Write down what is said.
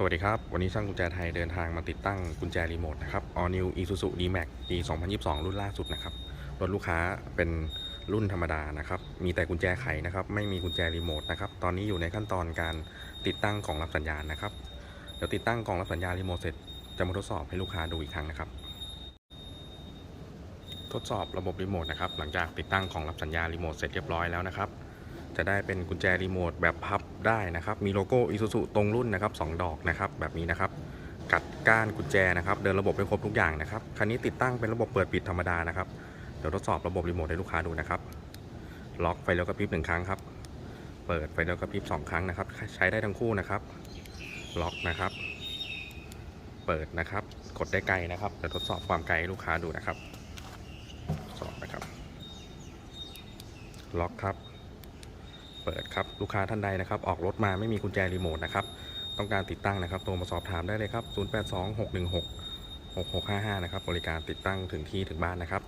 สวัสดีครับ วันนี้ช่างกุญแจไทยเดินทางมาติดตั้งกุญแจรีโมทนะครับ All New Isuzu D-Max ปี 2022 รุ่นล่าสุดนะครับ รถลูกค้าเป็นรุ่นธรรมดานะครับ มีแต่กุญแจไขนะครับ ไม่มีกุญแจรีโมทนะครับ ตอนนี้อยู่ในขั้นตอนการติดตั้งกล่องรับสัญญาณนะครับ เดี๋ยวติดตั้งกล่องรับสัญญาณรีโมทเสร็จ จะมาทดสอบให้ลูกค้าดูอีกครั้งนะครับ ทดสอบระบบรีโมทนะครับ หลังจากติดตั้งกล่องรับสัญญาณรีโมทเสร็จเรียบร้อยแล้วนะครับ จะได้เป็นกุญแจรีโมทแบบพับได้นะครับ มีโลโก้ Isuzu ตรงรุ่นนะครับ2ดอกนะครับแบบนี้นะครับ กัดก้านกุญแจนะครับ เดินระบบได้ครบทุกอย่างนะครับ คันนี้ติดตั้งเป็นระบบเปิดปิดธรรมดานะครับ เดี๋ยวทดสอบระบบรีโมทให้ลูกค้าดูนะครับ ล็อกไฟเลี้ยวกระพริบหนึ่งครั้งครับ เปิดไฟเลี้ยวกระพริบสองครั้งนะครับ ใช้ได้ทั้งคู่นะครับ ล็อกนะครับ เปิดนะครับ กดได้ไกลนะครับ เดี๋ยวทดสอบความไกลให้ลูกค้าดูนะครับ สอบนะครับ ล็อกครับ เปิดครับ ลูกค้าท่านใดนะครับ ออกรถมาไม่มีกุญแจรีโมทนะครับ ต้องการติดตั้งนะครับ โทรมาสอบถามได้เลยครับ 0826166655 นะครับ บริการติดตั้งถึงที่ถึงบ้านนะครับ